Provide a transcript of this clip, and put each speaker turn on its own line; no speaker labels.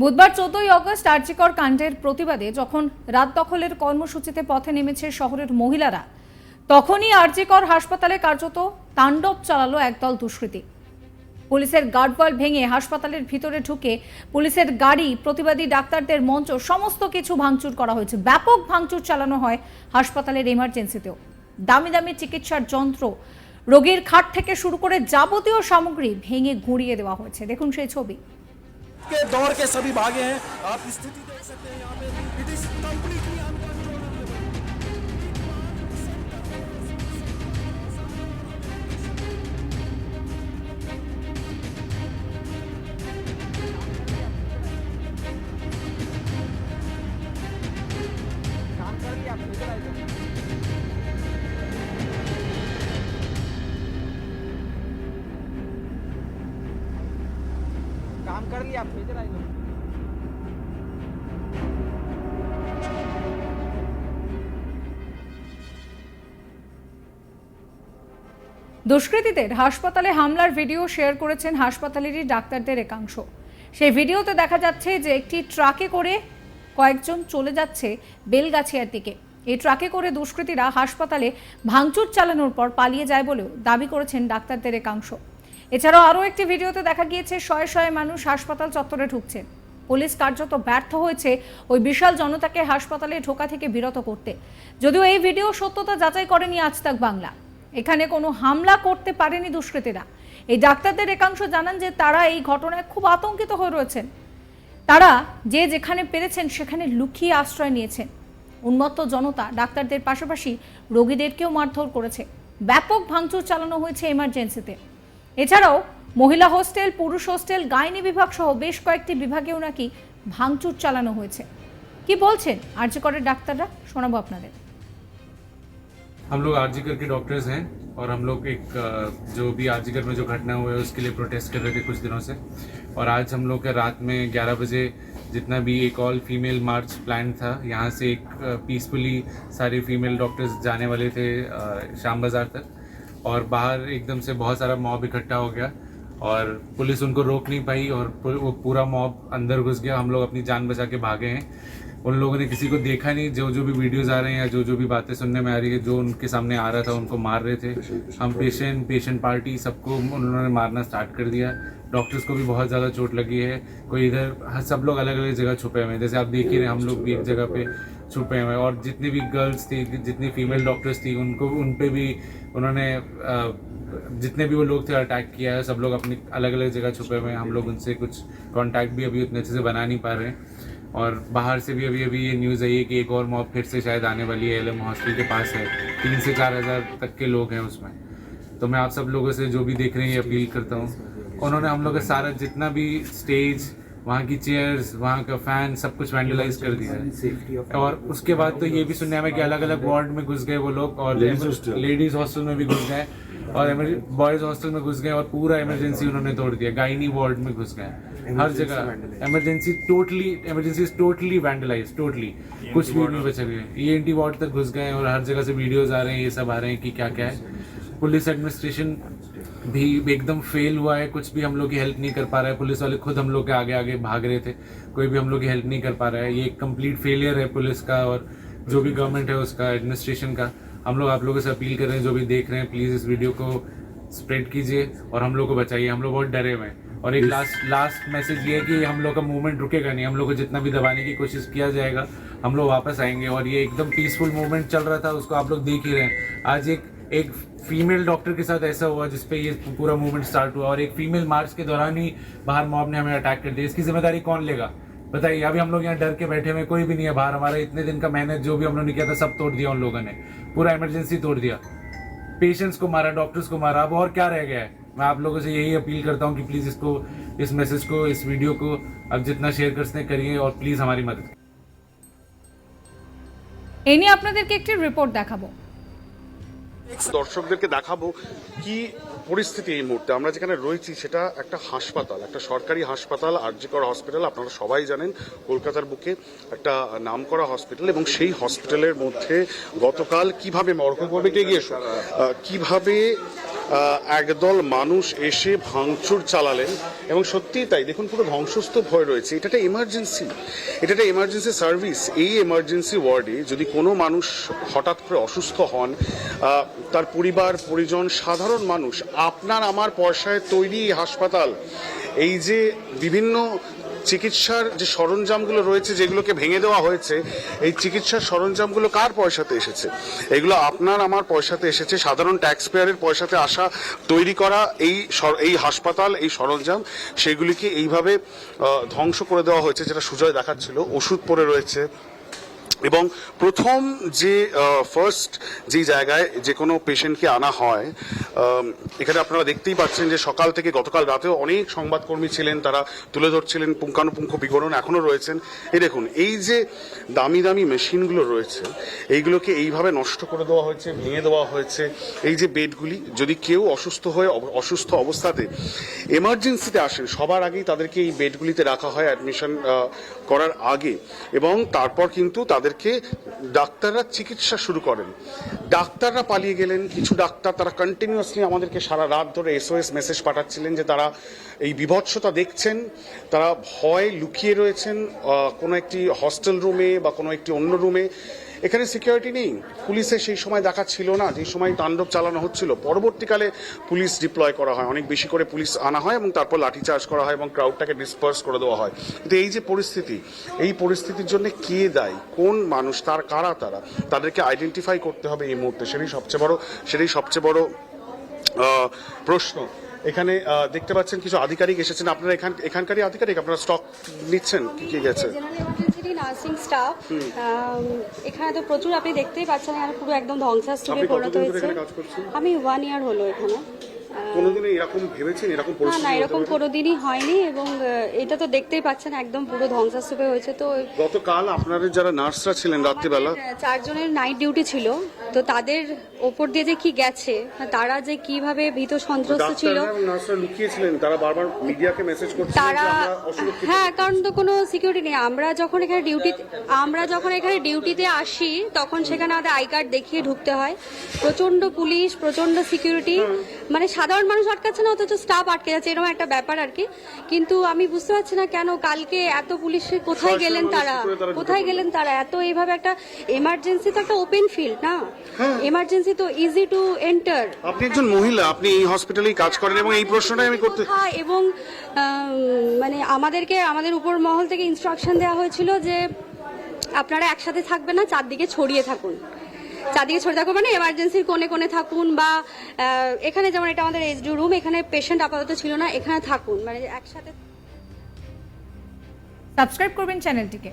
বুধবার চোদ্দই অগস্ট আর্যিকর কাণ্ডের প্রতিবাদে যখন রাত দখলের কর্মসূচিতে পথে নেমেছে শহরের মহিলারা, তখনই আর্যিকর হাসপাতালে কার্যত তাণ্ডব চালালো একদল দুষ্কৃতী। পুলিশের গার্ডওয়াল ভেঙে হাসপাতালের ভিতরে ঢুকে পুলিশের গাড়ি, প্রতিবাদী ডাক্তারদের মঞ্চ, সমস্ত কিছু ভাঙচুর করা হয়েছে। ব্যাপক ভাঙচুর চালানো হয় হাসপাতালের এমার্জেন্সিতেও দামি দামি চিকিৎসার যন্ত্র, রোগীর খাট থেকে শুরু করে যাবতীয় সামগ্রী ভেঙে ঘুরিয়ে দেওয়া হয়েছে। দেখুন সেই ছবি।
के दौर के सभी भागे हैं। आप स्थिति देख सकते हैं यहाँ पे। इट इज़ कंप्लीटली
काम कर लिया
দুষ্কৃতীদের হাসপাতালে হামলার ভিডিও শেয়ার করেছেন হাসপাতালেরই ডাক্তারদের একাংশ। সেই ভিডিওতে দেখা যাচ্ছে যে একটি ট্রাকে করে কয়েকজন চলে যাচ্ছে বেলগাছিয়ার দিকে। এই ট্রাকে করে দুষ্কৃতীরা হাসপাতালে ভাঙচুর চালানোর পর পালিয়ে যায় বলেও দাবি করেছেন ডাক্তারদের একাংশ। এছাড়াও আরও একটি ভিডিওতে দেখা গিয়েছে, শয়ে শয়ে মানুষ হাসপাতাল চত্বরে ঢুকছেন পুলিশ কার্যত ব্যর্থ হয়েছে ওই বিশাল জনতাকে হাসপাতালে ঢোকা থেকে বিরত করতে। যদিও এই ভিডিও সত্যতা যাচাই করেনি আজ তাক বাংলা। এখানে কোনো হামলা করতে পারেনি দুষ্কৃতীরা। এই ডাক্তারদের একাংশ জানান যে তারা এই ঘটনায় খুব আতঙ্কিত হয়ে রয়েছেন। তারা যে যেখানে পেরেছেন সেখানে লুকিয়ে আশ্রয় নিয়েছেন। উন্মত্ত জনতা ডাক্তারদের পাশাপাশি রোগীদেরকেও মারধর করেছে। ব্যাপক ভাঙচুর চালানো হয়েছে এমার্জেন্সিতে। এছাড়াও মহিলা হোস্টেল, পুরুষ হোস্টেল, গাইনি বিভাগ সহ বেশ কয়েকটি বিভাগেও নাকি ভাঙচুর চালানো হয়েছে। কি বলছেন আর্যকরের ডাক্তাররা? শোনাবো আপনাদের।
हम लोग आरजीकर के डॉक्टर्स हैं और हम लोग एक जो भी आरजीकर में जो घटना हुई है, उसके लिए प्रोटेस्ट कर रहे थे कुछ दिनों से। और आज हम लोग का रात में 11 बजे जितना भी एक ऑल फीमेल मार्च प्लान था, यहाँ से एक पीसफुली सारे फीमेल डॉक्टर्स जाने वाले थे शाम बाज़ार तक। और बाहर एकदम से बहुत सारा मॉब इकट्ठा हो गया और पुलिस उनको रोक नहीं पाई और वो पूरा मॉब अंदर घुस गया। हम लोग अपनी जान बचा के भागे हैं। उन लोगों ने किसी को देखा नहीं जो जो भी वीडियोज़ आ रहे हैं या जो जो भी बातें सुनने में आ रही है जो उनके सामने आ रहा था उनको मार रहे थे। हम पेशेंट पेशेंट पार्टी सबको उन्होंने मारना स्टार्ट कर दिया। डॉक्टर्स को भी बहुत ज़्यादा चोट लगी है। कोई इधर सब लोग अलग अलग जगह छुपे हुए हैं। जैसे आप देख ही रहे हम लोग भी एक जगह पे छुपे हुए हैं। और जितनी भी गर्ल्स थी जितनी फीमेल डॉक्टर्स थी उनको उन पे भी उन्होंने जितने भी वो लोग थे अटैक किया है। सब लोग अपनी अलग अलग जगह छुपे हुए हैं। हम लोग उनसे कुछ कांटेक्ट भी अभी उतने अच्छे से बना नहीं पा रहे हैं। और बाहर से भी अभी अभी ये न्यूज़ आई है कि एक और मॉब फिर से शायद आने वाली है एल हॉस्टल के पास है। तीन से चार हज़ार तक के लोग हैं उसमें। तो मैं आप सब लोगों से जो भी देख रहे हैं ये अपील करता हूँ। उन्होंने हम लोग का सारा जितना भी स्टेज वहाँ की चेयर्स वहाँ का फ़ैन सब कुछ वैंडलाइज कर दिया है। और उसके बाद तो ये भी सुनने में कि अलग अलग वार्ड में घुस गए वो लोग और लेडीज़ हॉस्टल में भी घुस गए। और बॉयज़ हॉस्टल में घुस गए और पूरा इमरजेंसी उन्होंने तोड़ दिया। गाइनी वार्ड में घुस गए। हर जगह emergency totally emergency totally vandalize totally कुछ भी नहीं बचा गया ई एन टी वार्ड तक घुस गए और हर जगह से वीडियोज़ आ रहे हैं ये सब आ रहे हैं कि क्या क्या है। पुलिस एडमिनिस्ट्रेशन भी एकदम फेल हुआ है। कुछ भी हम लोग की हेल्प नहीं कर पा रहा है। पुलिस वाले खुद हम लोग के आगे आगे भाग रहे थे। कोई भी हम लोग की हेल्प नहीं कर पा रहा है। ये एक कंप्लीट फेलियर है पुलिस का और जो भी गवर्नमेंट है उसका एडमिनिस्ट्रेशन का। हम लोग आप लोगों से अपील कर रहे हैं जो भी देख रहे हैं प्लीज़ इस वीडियो को स्प्रेड कीजिए और हम लोग को बचाइए। हम लोग बहुत डरे हुए हैं। और एक लास्ट लास्ट मैसेज ये है कि हम लोग का मूवमेंट रुकेगा नहीं। हम लोग को जितना भी दबाने की कोशिश किया जाएगा हम लोग वापस आएँगे। और ये एकदम पीसफुल मूवमेंट चल रहा था उसको आप लोग देख ही रहे हैं। आज एक एक फीमेल डॉक्टर के साथ ऐसा हुआ जिसपे ये पूरा मूवमेंट स्टार्ट हुआ। और एक फीमेल मार्च के दौरान ही बाहर मॉब ने हमें अटैक कर दिया। इसकी ज़िम्मेदारी कौन लेगा? बताइए अभी हम लोग यहाँ डर के बैठे हुए कोई भी नहीं है बाहर हमारा इतने दिन का मेहनत जो भी हम लोगों ने किया था सब तोड़ दिया उन लोगों ने पूरा इमरजेंसी तोड़ दिया पेशेंट्स को मारा डॉक्टर्स को मारा अब और क्या रह गया है मैं आप लोगों से यही अपील करता हूँ कि प्लीज़ इसको इस मैसेज को इस वीडियो को अब जितना शेयर कर सकते हैं करिए और प्लीज़ हमारी मदद करिए।
এই নিয়ে আপনাদেরকে একটি রিপোর্ট দেখাবো
দর্শকদেরকে দেখাবো কি পরিস্থিতি এই মুহূর্তে। আমরা যেখানে রয়েছি সেটা একটা হাসপাতাল, একটা সরকারি হাসপাতাল, আরজিকর হসপিটাল, আপনারা সবাই জানেন, কলকাতার বুকে একটা নাম করা হসপিটাল এবং সেই হসপিটালের মধ্যে গতকাল কীভাবে মর্গ কমিটি গিয়ে কীভাবে একদল মানুষ এসে ভাঙচুর চালালেন এবং সত্যিই তাই। দেখুন, পুরো ধ্বংসস্তূপ হয়ে রয়েছে। এটা একটা এমার্জেন্সি এটা একটা এমার্জেন্সি সার্ভিস এই এমার্জেন্সি ওয়ার্ডে যদি কোনো মানুষ হঠাৎ করে অসুস্থ হন তার পরিবার, পরিজন, সাধারণ মানুষ, আপনার আমার পয়সায় তৈরি হাসপাতাল, এই যে বিভিন্ন চিকিৎসার যে সরঞ্জামগুলো রয়েছে, যেগুলোকে ভেঙে দেওয়া হয়েছে, এই চিকিৎসার সরঞ্জামগুলো কার পয়সাতে এসেছে? এগুলো আপনার, আমার পয়সাতে এসেছে। সাধারণ ট্যাক্স পেয়ারের পয়সাতে আসা, তৈরি করা এই এই হাসপাতাল, এই সরঞ্জাম, সেগুলিকে এইভাবে ধ্বংস করে দেওয়া হয়েছে, যেটা সুজয় দেখাচ্ছিল। ওষুধ পরে রয়েছে এবং প্রথম যে ফার্স্ট যে জায়গায় যে কোনো পেশেন্টকে আনা হয় এখানে আপনারা দেখতেই পাচ্ছেন যে সকাল থেকে গতকাল রাতেও অনেক সংবাদকর্মী ছিলেন, তারা তুলে ধরছিলেন পুঙ্খানুপুঙ্খ বিবরণ এখনও রয়েছেন। এই দেখুন, এই যে দামি দামি মেশিনগুলো রয়েছে, এইগুলোকে এইভাবে নষ্ট করে দেওয়া হয়েছে, ভেঙে দেওয়া হয়েছে। এই যে বেডগুলি, যদি কেউ অসুস্থ হয়ে অসুস্থ অবস্থাতে এমার্জেন্সিতে আসেন, সবার আগেই তাদেরকে এই বেডগুলিতে রাখা হয় অ্যাডমিশন করার আগে এবং তারপর কিন্তু তাদেরকে ডাক্তাররা চিকিৎসা শুরু করেন। ডাক্তাররা পালিয়ে গেলেন, কিছু ডাক্তার তারা কন্টিনিউয়াসলি আমাদেরকে সারা রাত ধরে এসওএস মেসেজ পাঠাচ্ছিলেন যে তারা এই বিভৎসতা দেখছেন, তারা ভয় লুকিয়ে রয়েছেন কোনো একটি হস্টেল রুমে বা কোনো একটি অন্য রুমে এখানে সিকিউরিটি নেই। পুলিশের সেই সময় দেখা ছিল না যে সময় তাণ্ডব চালানো হচ্ছিল। পরবর্তীকালে পুলিশ ডিপ্লয় করা হয়। অনেক বেশি করে পুলিশ আনা হয় এবং তারপর লাঠিচার্জ করা হয় এবং ক্রাউডটাকে ডিসপার্স করে দেওয়া হয়। কিন্তু এই যে পরিস্থিতি, এই পরিস্থিতির জন্য কে দায়ী? কোন মানুষ? তার কারা তারা? তাদেরকে আইডেন্টিফাই করতে হবে এই মুহূর্তে। সেটাই সবচেয়ে বড়, সেটাই সবচেয়ে বড় প্রশ্ন। এখানে দেখতে পাচ্ছেন কিছু আধিকারিক এসেছেন। আপনারা এখান, এখানকারই আধিকারিক? আপনারা স্টক নিচ্ছেন? কি কি গেছে?
জেনারেল নার্সিং স্টাফ এখানে তো প্রচুর আপনি দেখতেই পাচ্ছেন এখানে পুরো একদম ধ্বংসাস্তূপে পরিণত হয়েছে? আমি ওয়ান ইয়ার হলো এখানে আহ,
কোনোদিন এরকম ভেবেছেন? এরকম
না না এরকম কোনোদিনই হয়নি এবং এটা তো দেখতেই পাচ্ছেন একদম পুরো ধ্বংসাস্তূপে হয়েছে। তো
গতকাল আপনাদের যারা নার্সরা ছিলেন রাত্রিবেলা
চারজনের নাইট ডিউটি ছিল। তো তাদের ওপর দিয়ে যে কি গেছে তারা যে কীভাবে ভীত সন্ত্রস্ত ছিল
নার্সরা লুকিয়েছিলেন। তারা বারবার মিডিয়াকে মেসেজ করছিলেন
তারা হ্যাঁ কারণ তো কোনো সিকিউরিটি নেই। আমরা যখন এখানে ডিউটি আমরা যখন এখানে ডিউটিতে আসি তখন সেখানে আমাদের আই কার্ড দেখিয়ে ঢুকতে হয়। প্রচণ্ড পুলিশ প্রচণ্ড সিকিউরিটি মানে সাধারণ মানুষ আটকাচ্ছে না অথচ স্টাফ আটকে যাচ্ছে এরকম একটা ব্যাপার আর কি। কিন্তু আমি বুঝতে পারছি না কেন কালকে এত পুলিশ কোথায় গেলেন তারা? কোথায় গেলেন তারা? এত এইভাবে একটা এমার্জেন্সি তো একটা ওপেন ফিল্ড না?
হ্যাঁ।
এমার্জেন্সি তো ইজি টু এন্টার
আপনি একজন মহিলা আপনি এই হসপিটালেই কাজ করেন এবং এই প্রশ্নটাই আমি করতে
কথা এবং মানে আমাদেরকে আমাদের উপর মহল থেকে ইনস্ট্রাকশন দেওয়া হয়েছিল যে আপনারা একসাথে থাকবেন না চারদিকে ছড়িয়ে থাকুন। চারদিকে ছড়ে থাকুন মানে এমার্জেন্সির কোণে কোণে থাকুন বা এখানে যেমন এটা আমাদের এইচডি রুম এখানে পেশেন্ট আপাতত ছিল না, এখানে থাকুন মানে একসাথে
সাবস্ক্রাইব করবেন চ্যানেলটিকে